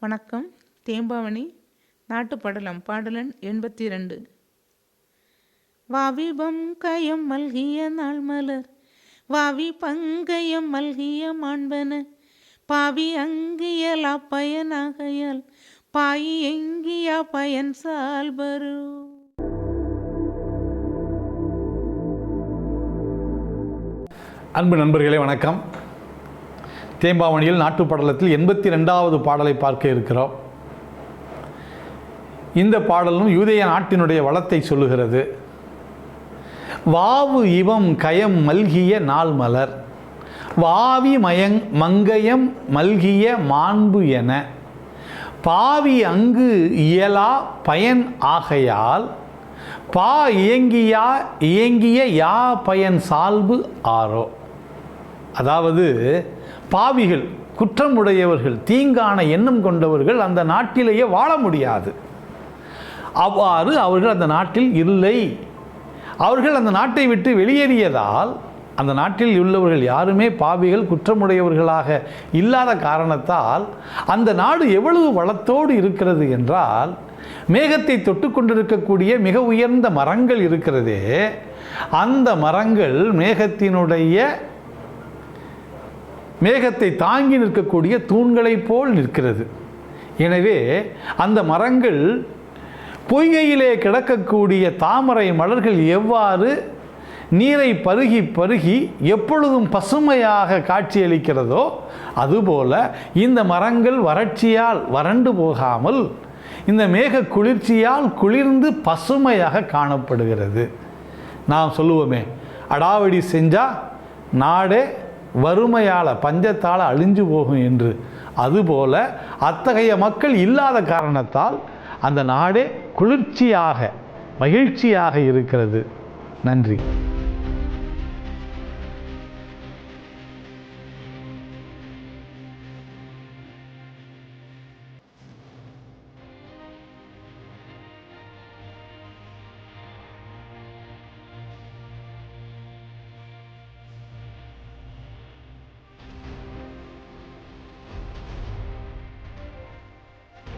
வணக்கம். தேம்பாவணி நாட்டுப்படலம் பாடலன் எண்பத்தி ரெண்டு வாவிபம் கயம் மல்கிய நாள் மலர் வாவி பங்கயம் மல்கிய மாண்பன பாவி அங்கியலா பயனாகையால் பாயி எங்கியா பயன் சால்பரு. அன்பு நண்பர்களே வணக்கம். தேம்பாவணியில் நாட்டுப்படலத்தில் எண்பத்தி ரெண்டாவது பாடலை பார்க்க இருக்கிறோம். இந்த பாடலும் யூதேய நாட்டினுடைய வளத்தை சொல்லுகிறது. வாவு இவம் கயம் மல்கிய நாள் மலர். வாவி மயங் மங்கயம் மல்கிய மாண்பு என. பாவி அங்கு இயலா பயன் ஆகையால். பா இயங்கியா இயங்கிய யா பயன் சால்பு ஆரோ அதாவது பாவிகள் குற்றம் உடையவர்கள் தீங்கான எண்ணம் கொண்டவர்கள் அந்த நாட்டிலேயே வாழ முடியாது. அவ்வாறு அவர்கள் அந்த நாட்டில் இல்லை. அவர்கள் அந்த நாட்டை விட்டு வெளியேறியதால் அந்த நாட்டில் உள்ளவர்கள் யாருமே பாவிகள் குற்றமுடையவர்களாக இல்லாத காரணத்தால் அந்த நாடு எவ்வளவு வளத்தோடு இருக்கிறது என்றால் மேகத்தை தொட்டு கொண்டிருக்கக்கூடிய மிக உயர்ந்த மரங்கள் இருக்கிறதே அந்த மரங்கள் மேகத்தினுடைய மேகத்தை தாங்கி நிற்கக்கூடிய தூண்களைப் போல் நிற்கிறது. எனவே அந்த மரங்கள் பொய்கையிலே கிடக்கக்கூடிய தாமரை மலர்கள் எவ்வாறு நீரை பருகி பருகி எப்பொழுதும் பசுமையாக காட்சியளிக்கிறதோ அதுபோல இந்த மரங்கள் வறட்சியால் வறண்டு போகாமல் இந்த மேக குளிர்ச்சியால் குளிர்ந்து பசுமையாக காணப்படுகிறது. நாம் சொல்லுவோமே அடாவடி செஞ்சால் நாடே வறுமையால் பஞ்சத்தால் அழிஞ்சு போகும் என்று. அதுபோல அத்தகைய மக்கள் இல்லாத காரணத்தால் அந்த நாடே குளிர்ச்சியாக மகிழ்ச்சியாக இருக்கிறது. நன்றி.